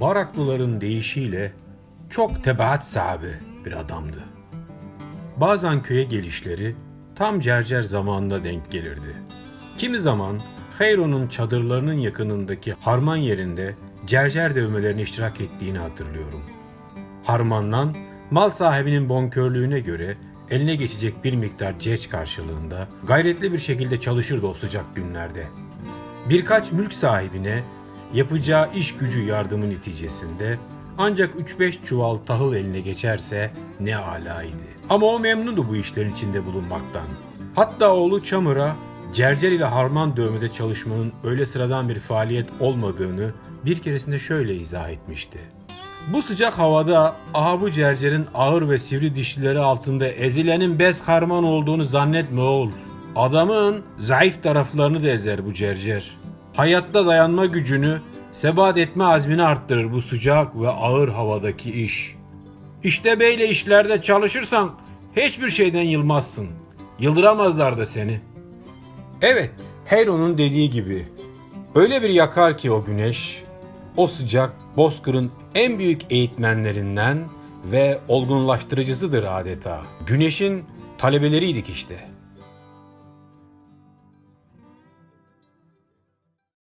Baraklıların deyişiyle çok tebaat sahibi bir adamdı. Bazen köye gelişleri tam cercer zamanında denk gelirdi. Kimi zaman Hayro'nun çadırlarının yakınındaki harman yerinde cercer dövmelerine iştirak ettiğini hatırlıyorum. Harmandan mal sahibinin bonkörlüğüne göre eline geçecek bir miktar ceç karşılığında gayretli bir şekilde çalışırdı o sıcak günlerde. Birkaç mülk sahibine yapacağı iş gücü yardımı neticesinde ancak 3-5 çuval tahıl eline geçerse ne alaydı. Ama o memnundu bu işlerin içinde bulunmaktan. Hatta oğlu Çamur'a cercer ile harman dövmede çalışmanın öyle sıradan bir faaliyet olmadığını bir keresinde şöyle izah etmişti. Bu sıcak havada aha bu cercerin ağır ve sivri dişlileri altında ezilenin bez harman olduğunu zannetme oğul. Adamın zayıf taraflarını da ezer bu cercer. Hayatta dayanma gücünü, sebat etme azmini arttırır bu sıcak ve ağır havadaki iş. İşte böyle işlerde çalışırsan hiçbir şeyden yılmazsın. Yıldıramazlar da seni. Evet, Heyron'un dediği gibi. Öyle bir yakar ki o güneş, o sıcak Bozkır'ın en büyük eğitmenlerinden ve olgunlaştırıcısıdır adeta. Güneşin talebeleriydik işte.